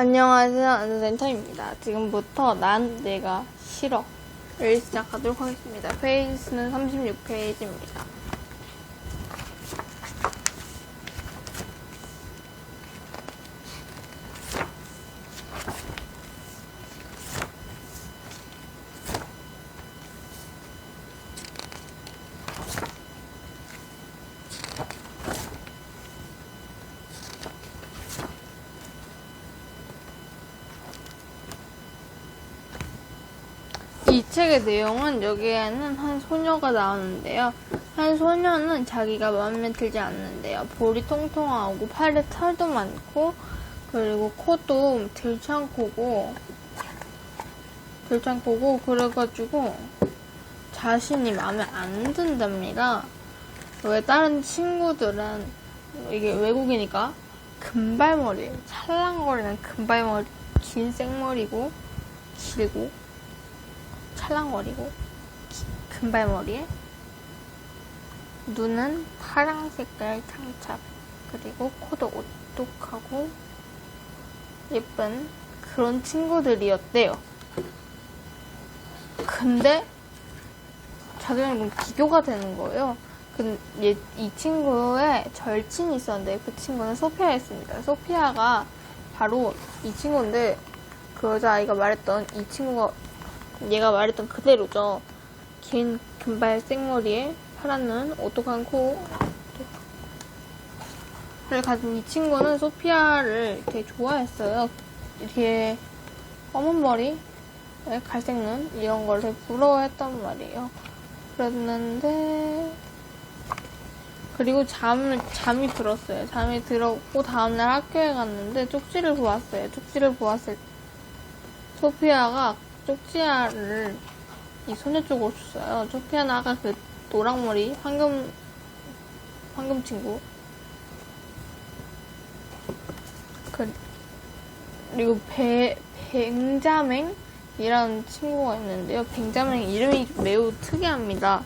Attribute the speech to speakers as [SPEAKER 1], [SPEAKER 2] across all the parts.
[SPEAKER 1] 안녕하세요. 렌터입니다. 지금부터 난 내가 싫어를 시작하도록 하겠습니다. 페이지는 36페이지입니다. 이 책의 내용은 여기에는 한 소녀가 나오는데요. 한 소녀는 자기가 마음에 들지 않는데요. 볼이 통통하고 팔에 털도 많고 그리고 코도 들창코고 들창코고 그래가지고 자신이 마음에 안 든답니다. 왜 다른 친구들은 이게 외국이니까 금발머리 찰랑거리는 금발머리 긴 생머리고 길고 찰랑거리고 기- 금발머리에 눈은 파랑 색깔 장착 그리고 코도 오똑하고 예쁜 그런 친구들이었대요. 근데 자기랑 너무 비교가 되는 거예요. 근- 얘- 이 친구의 절친이 있었는데 그 친구는 소피아였습니다. 소피아가 바로 이 친구인데 그 여자아이가 말했던 이 친구가 얘가 말했던 그대로죠. 긴 금발 생머리에 파란 눈, 오똑한 코. 를 가진 이 친구는 소피아를 되게 좋아했어요. 이렇게 검은 머리, 네, 갈색 눈 이런 걸 되게 부러워했단 말이에요. 그랬는데 그리고 잠을 잠이 들었어요. 잠이 들었고 다음날 학교에 갔는데 쪽지를 보았어요. 쪽지를 보았을 때 소피아가 쪽지아를 이 소녀 쪽으로 줬어요. 소피아는 아까 그 노랑머리 황금 황금 친구 그 그리고 배 뱅자맹이라는 친구가 있는데요. 뱅자맹 이름이 매우 특이합니다.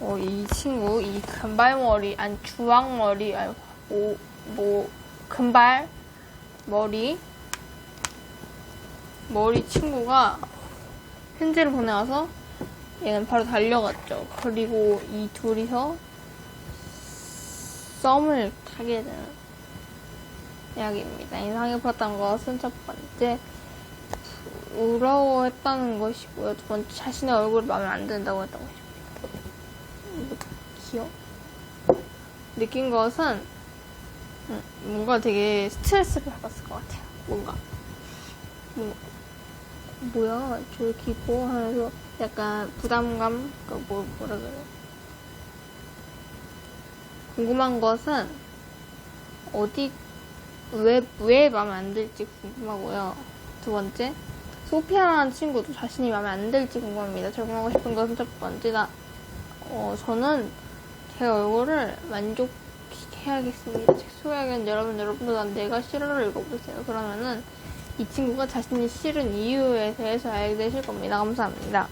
[SPEAKER 1] 어, 이 친구 이 금발머리 아니 주황머리 아니 오, 뭐 금발 머리 머리 친구가 편지를 보내와서 얘는 바로 달려갔죠. 그리고 이 둘이서 썸을 타게 되는 이야기입니다. 인상이 깊었던 것은 첫 번째 부러워했다는 것이고요. 두 번째 자신의 얼굴이 마음에 안 든다고 했던 것입니다. 뭐, 기억? 느낀 것은 음, 뭔가 되게 스트레스를 받았을 것 같아요. 뭔가 뭐, 뭐야? 저 이렇게 있고 하면서 약간 부담감? 그 뭐, 뭐라 그래 궁금한 것은 어디 왜, 왜 마음에 안 들지 궁금하고요. 두 번째 소피아라는 친구도 자신이 마음에 안 들지 궁금합니다. 적용하고 싶은 것은 첫 번째 나 어, 저는 제 얼굴을 만족 해야겠습니다. 책 소개하기엔 여러분 여러분도 난 내가 싫어를 읽어보세요. 그러면은 이 친구가 자신이 싫은 이유에 대해서 알게 되실 겁니다. 감사합니다.